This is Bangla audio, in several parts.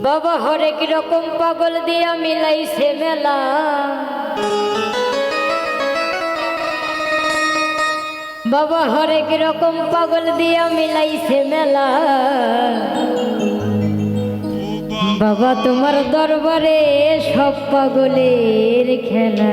বাবা হরেক রকম পাগল দিয়া মিলাইছে মেলা। বাবা হরেক রকম পাগল দিয়া মিলাইছে মেলা। বাবা তোমার দরবারে সব পাগলের খেলা।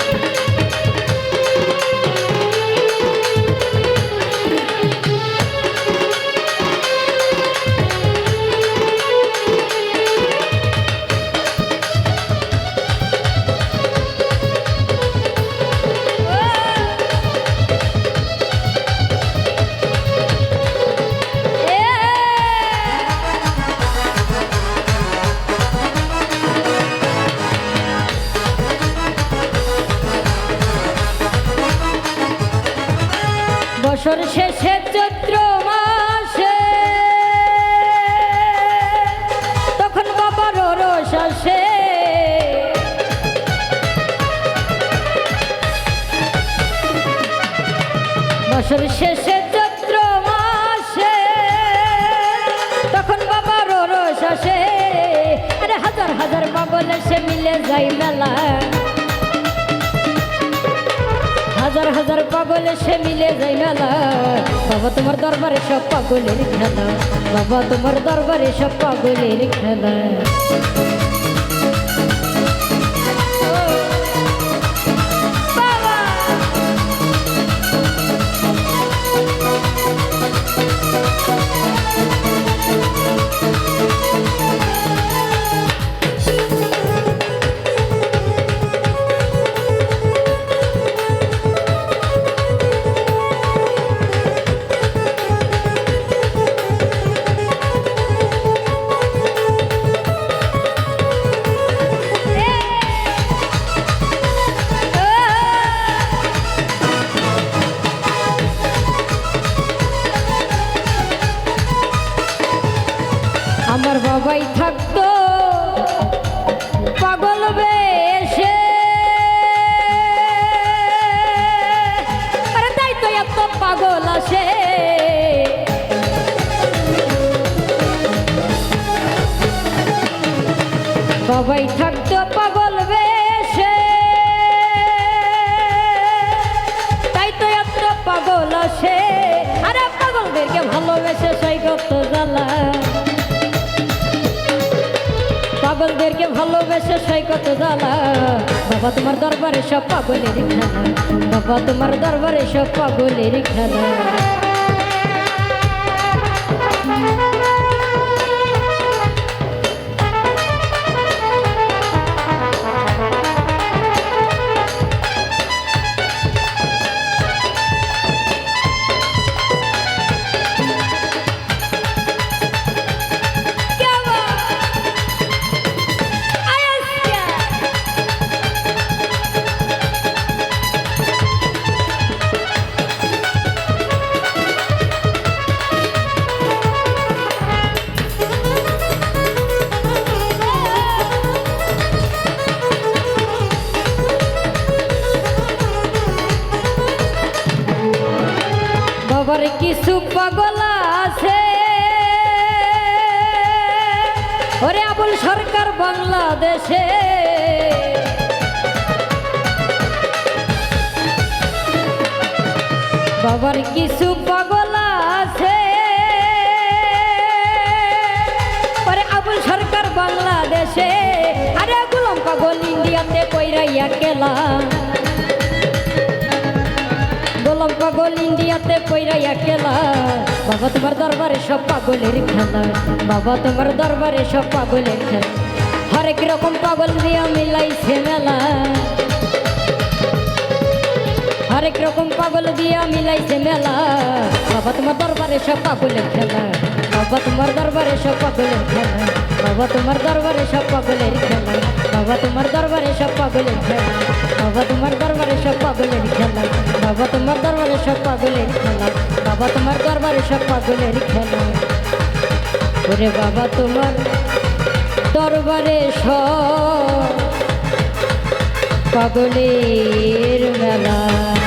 বছর শেষে চৈত্র মাসে। তখন বাবার রস আসে। বছর শেষে চৈত্র মাসে, তখন বাবার রস আসে। আরে হাজার হাজার পাগল এসে মিলে যায় মেলা হাজার হাজার পাগলে সে মিলে যায় মেলা। বাবা, তোমার দরবারে সব পাগলের খেলা। বাবা, তোমার দরবারে সব পাগলের খেলা। বাবাই থাকতো পাগল বেশে। তাই তো এত পাগল আসে। আরে পাগলদেরকে ভালোবেসে সৈকত জ্বালা। পাগলদেরকে ভালোবেসে সৈকত জ্বালা। বাবা, তোমার দরবারে সব পাগলের খেলা। বাবা, তোমার দরবারে সব পাগলের খেলা। বাবার কিছু পাগল আছে। ওরে আবুল সরকার বাংলাদেশে। বাবার কিছু পাগল আছে। ওরে আবুল সরকার বাংলাদেশে। আরে গুলাম পাগল ইন্ডিয়াতে কইরাইয়া গেলা হলাম পাগল ইন্ডিয়াতে পৈরাইয়া খেলা বাবা, তোমার দরবারে সব পাগলের খেলা। বাবা, তোমার দরবারে সব পাগলের খেলা। হরেক রকম পাগল দিয়া মিলাইছে মেলা। হরেক রকম পাগল দিয়া মিলাইছে মেলা। বাবা, তোমার দরবারে সব পাগলের খেলা। বাবা, তোমার দরবারে সব পাগলের খেলা। বাবা, তোমার দরবারে সব পাগলের খেলা। বাবা, তোমার দরবারে সব পাগলের খেলা। বাবা, তোমার দরবারে সব পাগলের খেলা। বাবা, তোমার দরবারে সব পাগলের খেলা। বাবা, তোমার দরবারে সব পাগলের খেলা। ওরে বাবা, তোমার দরবারে সব পাগলের মেলা।